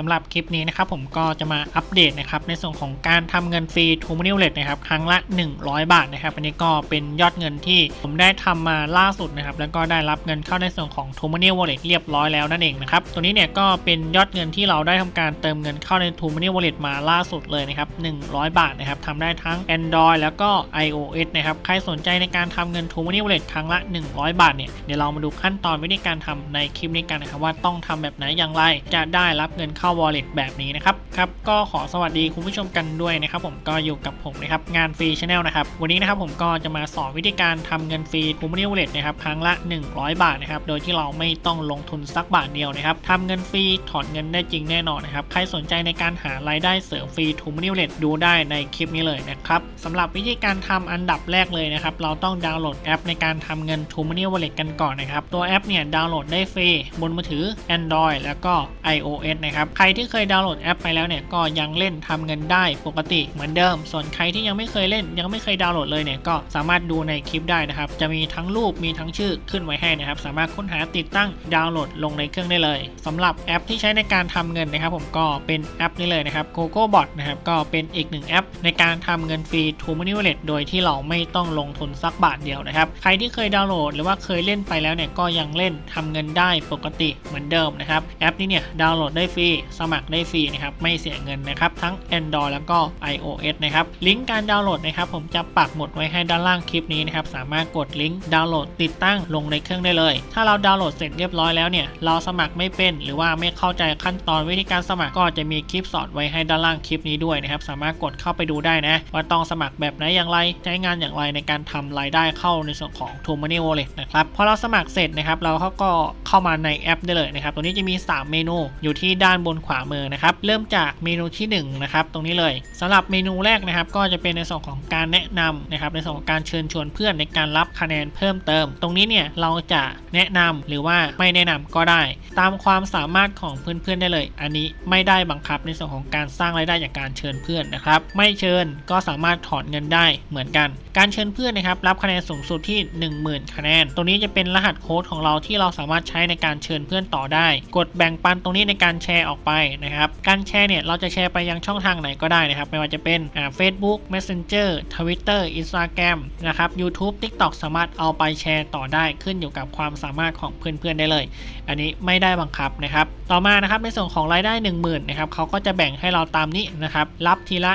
สำหรับคลิปนี้นะครับผมก็จะมาอัปเดตนะครับในส่วนของการทำเงินฟรีทูมินิวเลตนะครับครั้งละ 100 บาทนะครับอันนี้ก็เป็นยอดเงินที่ผมได้ทำมาล่าสุดนะครับแล้วก็ได้รับเงินเข้าในส่วนของทูมินิวเลตเรียบร้อยแล้วนั่นเองนะครับตัวนี้เนี่ยก็เป็นยอดเงินที่เราได้ทำการเติมเงินเข้าในทูมินิวเลตมาล่าสุดเลยนะครับ100 บาทนะครับทำได้ทั้ง Android แล้วก็ iOS นะครับใครสนใจในการทำเงินทูมินิวเลตครั้งละ 100 บาทเนี่ยเดี๋ยวเรามาดูขั้นตอนวิธีการทำในคลิปนี้กันนะครับว่าต้องทำแบบไหนอย่างไรจะได้รับเงินเข้า wallet แบบนี้นะครับครับก็ขอสวัสดีคุณผู้ชมกันด้วยนะครับ ผมก็อยู่กับผมนะครับงานฟรีชาแนลนะครับวันนี้นะครับผมก็จะมาสอนวิธีการทำเงินฟรีทูมินิวเลตนะครับครั้งละ 100 บาทนะครับโดยที่เราไม่ต้องลงทุนสักบาทเดียวนะครับทำเงินฟรีถอนเงินได้จริงแน่นอนนะครับใครสนใจในการหารายได้เสริมฟรีทูมินิวเลตดูได้ในคลิปนี้เลยนะครับสำหรับวิธีการทำอันดับแรกเลยนะครับเราต้องดาวน์โหลดแอปในการทำเงินทูมินิวเลตกันก่อนนะครับตัวแอปเนี่ยดาวน์โหลดได้ฟรีบนมือถือ Android แล้วก็ iOS นะครับใครที่เคยดาวน์โหลดแอปไปแล้วเนี่ยก็ยังเล่นทำเงินได้ปกติเหมือนเดิม ส่วนใครที่ยังไม่เคยเล่น ยังไม่เคยดาวน์โหลดเลยเนี่ยก็สามารถดูในคลิปได้นะครับ จะมีทั้งรูปมีทั้งชื่อขึ้นไว้ให้นะครับ สามารถค้นหาติดตั้งดาวน์โหลดลงในเครื่องได้เลยสำหรับแอปที่ใช้ในการทำเงินนะครับ ผมก็เป็นแอปนี้เลยนะครับ Coco Bot นะครับก็เป็นอีกหนึ่งแอป ในการทำเงินฟรี t o m o n e y Wallet โดยที่เราไม่ต้องลงทุนสักบาทเดียวนะครับใครที่เคยดาวน์โหลดหรือว่าเคยเล่นไปแล้วเนี่ยก็ยังเล่นทำเงินได้ปกติเหมือนเดิมนะครับแอปนี้เนี่ยดาวน์โหลดได้ฟรีสมัครได้ฟรีนะครับไม่เสียเงินนะครับทั้ง Android แล้วก็ iOS นะครับลิงก์การดาวน์โหลดนะครับผมจะปักหมุดไว้ให้ด้านล่างคลิปนี้นะครับสามารถกดลิงก์ดาวน์โหลดติดตั้งลงในเครื่องได้เลย ถ้าเราดาวน์โหลดเสร็จเรียบร้อยแล้วเนี่ยเราสมัครไม่เป็น หรือว่าไม่เข้าใจขั้นตอนวิธีการสมัครก็จะมีคลิปสอนไว้ให้ด้านล่างคลิปนี้ด้วยนะครับสามารถกดเข้าไปดูได้นะว่าต้องสมัครแบบไหนอย่างไรใช้งานอย่างไรในการทำรายได้เข้าในส่วนของ t o m o n e y Wallet นะครับพอเราสมัครเสร็จนะครับเราเขาก็เข้ามาในแอปได้เลยนะครับตัวนี้จะมี 3 เมนูอยู่ที่ด้านบนขวามือนะครับ เริ่มจากเมนูที่ 1 นะครับ ตรงนี้เลยสำหรับเมนูแรกนะครับ ก็จะเป็นในส่วนของการแนะนำนะครับ ในส่วนของการเชิญชวนเพื่อนในการรับคะแนนเพิ่มเติม ตรงนี้เนี่ยเราจะแนะนำหรือว่าไม่แนะนำก็ได้ ตามความสามารถของเพื่อนๆได้เลย อันนี้ไม่ได้บังคับในส่วนของการสร้างรายได้จากการเชิญเพื่อนนะครับ ไม่เชิญก็สามารถถอนเงินได้เหมือนกัน การเชิญเพื่อนนะครับ รับคะแนนสูงสุดที่ 10,000 คะแนน ตรงนี้จะเป็นรหัสโค้ดของเราที่เราสามารถใช้ในการเชิญเพื่อนต่อได้ กดแบ่งปันตรงนี้ในการแชร์ออกไปนะครับ การแชร์เนี่ยเราจะแชร์ไปยังช่องทางไหนก็ได้นะครับ ไม่ว่าจะเป็นอ่า Facebook Messenger Twitter Instagram นะครับ YouTube TikTok สามารถเอาไปแชร์ต่อได้ขึ้นอยู่กับความสามารถของเพื่อนๆได้เลย อันนี้ไม่ได้บังคับนะครับ ต่อมานะครับในส่วนของรายได้ 10,000นะครับเขาก็จะแบ่งให้เราตามนี้นะครับรับทีละ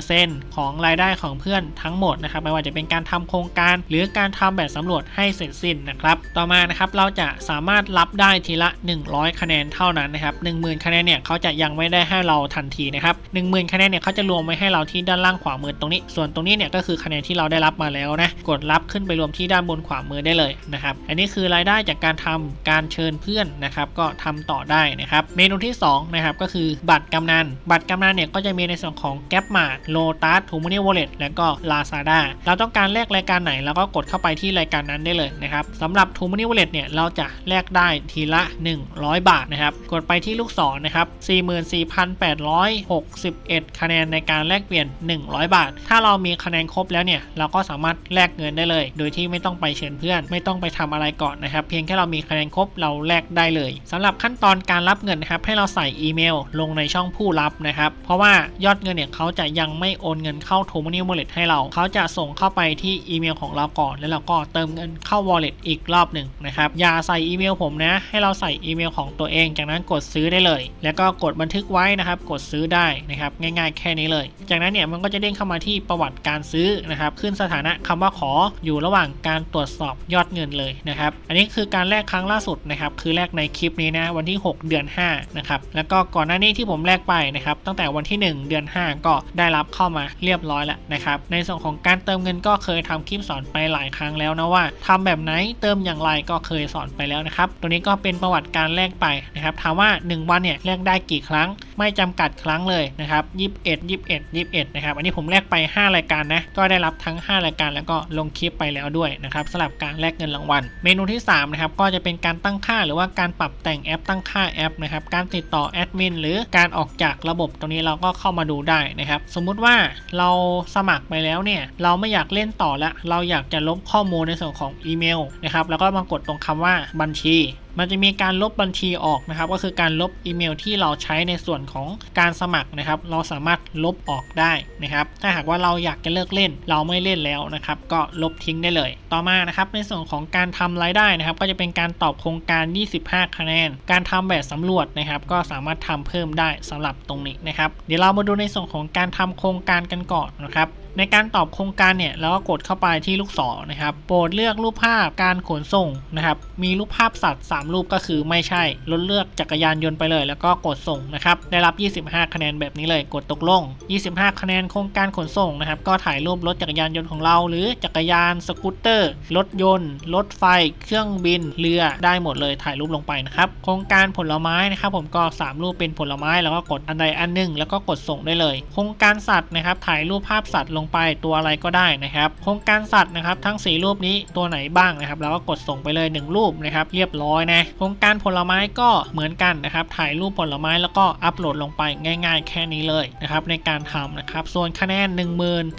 10%ของรายได้ของเพื่อนทั้งหมดนะครับไม่ว่าจะเป็นการทำโครงการ หรือการทำแบบสำรวจให้เสร็จสิ้นนะครับ ต่อมานะครับเราจะสามารถรับได้ทีละ 100 คะแนนเท่านั้นนะครับ10,000 คะแนนเนี่ยเขาจะยังไม่ได้ให้เราทันทีนะครับ10,000คะแนนเนี่ยเขาจะรวมไว้ให้เราที่ด้านล่างขวามือตรงนี้ ส่วนตรงนี้เนี่ยก็คือคะแนนที่เราได้รับมาแล้วนะกดรับขึ้นไปรวมที่ด้านบนขวามือได้เลยนะครับอันนี้คือรายได้จากการทำการเชิญเพื่อนนะครับก็ทำต่อได้นะครับเมนูที่2นะครับก็คือบัตรกำนันบัตรกำนันเนี่ยก็จะมีในส่วนของแก๊ปมาโลตัสทูมูนี่วอลเล็ตแล้วก็ Lazada เราต้องการแลกรายการไหนเราก็กดเข้าไปที่รายการนั้นได้เลยนะครับสำหรับทูมูนี่วอลเล็ตเนี่ยเราจะแลกได้ทีละ 100 บาทนะครับกดไปที่ลูกศรนะครับ44,861 คะแนนในการแลกเปลี่ยน 100 บาท ถ้าเรามีคะแนนครบแล้วเนี่ย เราก็สามารถแลกเงินได้เลย โดยที่ไม่ต้องไปเชิญเพื่อน ไม่ต้องไปทำอะไรก่อนนะครับ เพียงแค่เรามีคะแนนครบเราแลกได้เลยสำหรับขั้นตอนการรับเงินนะครับ ให้เราใส่อีเมลลงในช่องผู้รับนะครับ เพราะว่ายอดเงินเนี่ยเขาจะยังไม่โอนเงินเข้า t o m o n e y Wallet ให้เรา เขาจะส่งเข้าไปที่อีเมลของเราก่อน แล้วเราก็เติมเงินเข้า Wallet อีกรอบหนึ่งนะครับ อย่าใส่อีเมลผมนะ ให้เราใส่อีเมลของตัวเอง จากนั้นกดซื้อได้เลยแล้วก็กดบันทึกไว้นะครับ กดซื้อได้นะครับ ง่ายๆ แค่นี้เลย จากนั้นเนี่ยมันก็จะเด้งเข้ามาที่ประวัติการซื้อนะครับ ขึ้นสถานะคำว่าขออยู่ระหว่างการตรวจสอบยอดเงินเลยนะครับ อันนี้คือการแลกครั้งล่าสุดนะครับ คือแลกในคลิปนี้นะวันที่ 6 เดือน5นะครับแล้วก็ก่อนหน้านี้ที่ผมแลกไปนะครับ ตั้งแต่วันที่ 1 เดือน 5 ก็ได้รับเข้ามาเรียบร้อยแล้วนะครับในส่วนของการเติมเงินก็เคยทำคลิปสอนไปหลายครั้งแล้วนะว่าทำแบบไหนเติมอย่างไรก็เคยสอนไปแล้วนะครับตัวนี้ก็เป็นประวัติการแลกไปนะครับถามว่า 1 วันเนี่ยเลกได้กี่ครั้ง ไม่จำกัดครั้งเลยนะครับ21 21 21นะครับอันนี้ผมแลกไป 5 รายการนะก็ได้รับทั้ง 5 รายการแล้วก็ลงคลิปไปแล้วด้วยนะครับสำหรับการแลกเงินรางวัล เมนูที่3นะครับก็จะเป็นการตั้งค่าหรือว่าการปรับแต่งแอปตั้งค่าแอปนะครับการติดต่อแอดมินหรือการออกจากระบบตรงนี้เราก็เข้ามาดูได้นะครับสมมุติว่าเราสมัครไปแล้วเนี่ยเราไม่อยากเล่นต่อแล้ว เราอยากจะลบข้อมูลในส่วนของอีเมลนะครับแล้วก็มากดตรงคำว่าบัญชีมันจะมีการลบบัญชีออกนะครับ ก็คือการลบอีเมลที่เราใช้ในส่วนของการสมัครนะครับ เราสามารถลบออกได้นะครับ ถ้าหากว่าเราอยากจะเลิกเล่น เราไม่เล่นแล้วนะครับ ก็ลบทิ้งได้เลย ต่อมานะครับในส่วนของการทำรายได้นะครับ ก็จะเป็นการตอบโครงการ 25 คะแนน การทำแบบสำรวจนะครับ ก็สามารถทำเพิ่มได้สำหรับตรงนี้นะครับ เดี๋ยวเรามาดูในส่วนของการทำโครงการกันก่อนนะครับ ในการตอบโครงการเนี่ยเราก็กดเข้าไปที่ลูกศรนะครับ โปรดเลือกรูปภาพการขนส่งนะครับ มีรูปภาพสัตว์ 3 รูปก็คือไม่ใช่ลดเลือกจักรยานยนต์ไปเลย แล้วก็กดส่งนะครับ ได้รับ 25 คะแนนแบบนี้เลย กดตกลง 25 คะแนนโครงการขนส่งนะครับ ก็ถ่ายรูปรถจักรยานยนต์ของเรา หรือจักรยานสกูตเตอร์ รถยนต์ รถไฟ เครื่องบิน เรือ ได้หมดเลย ถ่ายรูปลงไปนะครับ โครงการผลไม้นะครับ ผมก็ 3 รูปเป็นผลไม้ แล้วก็กดอันใดอันหนึ่งแล้วก็กดส่งได้เลย โครงการสัตว์นะครับ ถ่ายรูปภาพสัตว์ลงไปตัวอะไรก็ได้นะครับโครงการสัตว์นะครับทั้ง 4 รูปนี้ตัวไหนบ้างนะครับแล้วก็กดส่งไปเลย 1 รูปนะครับเรียบร้อยนะโครงการผลไม้ก็เหมือนกันนะครับถ่ายรูปผลไม้แล้วก็อัปโหลดลงไปง่าย ๆ แค่นี้เลยนะครับในการทำนะครับส่วนคะแนน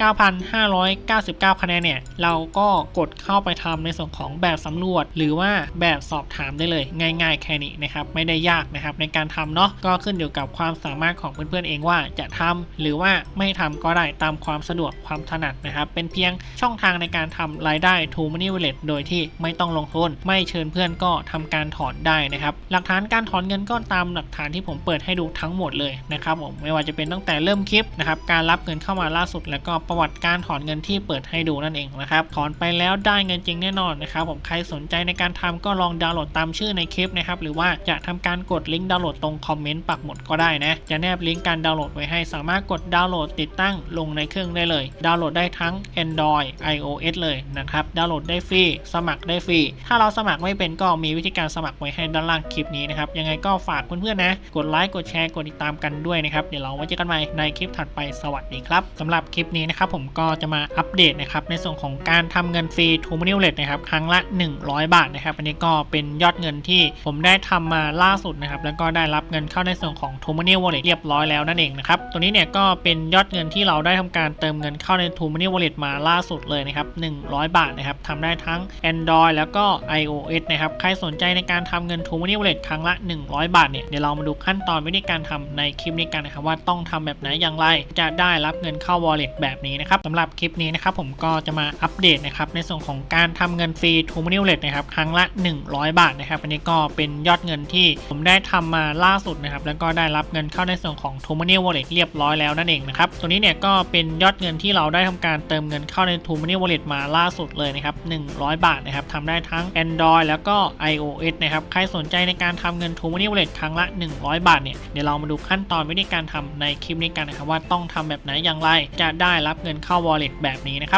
19,599 คะแนนเนี่ยเราก็กดเข้าไปทำในส่วนของแบบสำรวจ หรือว่าแบบสอบถามได้เลย ง่าย ๆ แค่นี้นะครับไม่ได้ยากนะครับในการทำเนาะก็ขึ้นอยู่กับความสามารถของเพื่อนๆเองว่าจะทำหรือว่าไม่ทำก็ได้ตามความสะดวกความถนัดนะครับ เป็นเพียงช่องทางในการทำรายได้ t o Money Wallet โดยที่ไม่ต้องลงทุน ไม่เชิญเพื่อนก็ทำการถอนได้นะครับ หลักฐานการถอนเงินก็ตามหลักฐานที่ผมเปิดให้ดูทั้งหมดเลยนะครับผม ไม่ว่าจะเป็นตั้งแต่เริ่มคลิปนะครับ การรับเงินเข้ามาล่าสุด แล้วก็ประวัติการถอนเงินที่เปิดให้ดูนั่นเองนะครับ ถอนไปแล้วได้เงินจริงแน่นอนนะครับผม ใครสนใจในการทำก็ลองดาวน์โหลดตามชื่อในคลิปนะครับ หรือว่าจะทำการกดลิงก์ดาวน์โหลดตรงคอมเมนต์ปักหมุดก็ได้นะ จะแนบลิงก์การดาวน์โหลดไว้ให้ สามารถกดดาวน์โหลดติดตั้งลงในเครื่องได้เลยดาวน์โหลดได้ทั้ง Android iOS เลยนะครับ ดาวน์โหลดได้ฟรี สมัครได้ฟรี ถ้าเราสมัครไม่เป็นก็มีวิธีการสมัครไว้ให้ด้านล่างคลิปนี้นะครับ ยังไงก็ฝากเพื่อนๆนะ กดไลค์ กดแชร์ กดติดตามกันด้วยนะครับ เดี๋ยวเราไว้เจอกันใหม่ในคลิปถัดไป สวัสดีครับสำหรับคลิปนี้นะครับผมก็จะมาอัปเดตนะครับในส่วนของการทำเงินฟรี t o m o n e y Wallet นะครับครั้งละ 100 บาทนะครับ อันนี้ก็เป็นยอดเงินที่ผมได้ทำมาล่าสุดนะครับแล้วก็ได้รับเงินเข้าในส่วนของ t o m o n e y Wallet เรียบร้อยแล้วนั่นเองนะครับตัวนี้เนี่ยก็เป็นยอดเงินที่เราได้ทำการเติมเงินเข้าใน t o m o n e y Wallet มาล่าสุดเลยนะครับ 100 บาทนะครับทำได้ทั้ง Android แล้วก็ iOS นะครับ ใครสนใจในการทำเงิน t o m o n e y Wallet ครั้งละ 100 บาทเนี่ย เดี๋ยวเรามาดูขั้นตอนวิธีการทำในคลิปนี้กันนะครับว่าต้องทำแบบไหนอย่างไร จะได้รับเงินเข้า wallet แบบนี้นะครับสำหรับคลิปนี้นะครับผมก็จะมาอัปเดตนะครับในส่วนของการทำเงินฟรี t o m o n e y Wallet นะครับครั้งละ 100 บาทนะครับอันนี้ก็เป็นยอดเงินที่ผมได้ทำมาล่าสุดนะครับแล้วก็ได้รับเงินเข้าในส่วนของ t o m o n e y Wallet เรียบร้อยแล้วนั่นเองนะครับตัวนี้เนี่ยก็เป็นยอดเงินที่เราได้ทำการเติมเงินเข้าใน t o m o n e y Wallet มาล่าสุดเลยนะครับ 100 บาทนะครับทำได้ทั้ง Android แล้วก็ iOS นะครับ ใครสนใจในการทำเงิน t ูม o n e y Wallet ครั้งละ 100 บาทเนี่ย เดี๋ยวเรามาดูขั้นตอนวิธีการทำในคลิปนี้กันนะครับว่าต้องทำแบบไหนอย่างไร จะได้รับเงินเข้า wallet แบบนี้นะครับ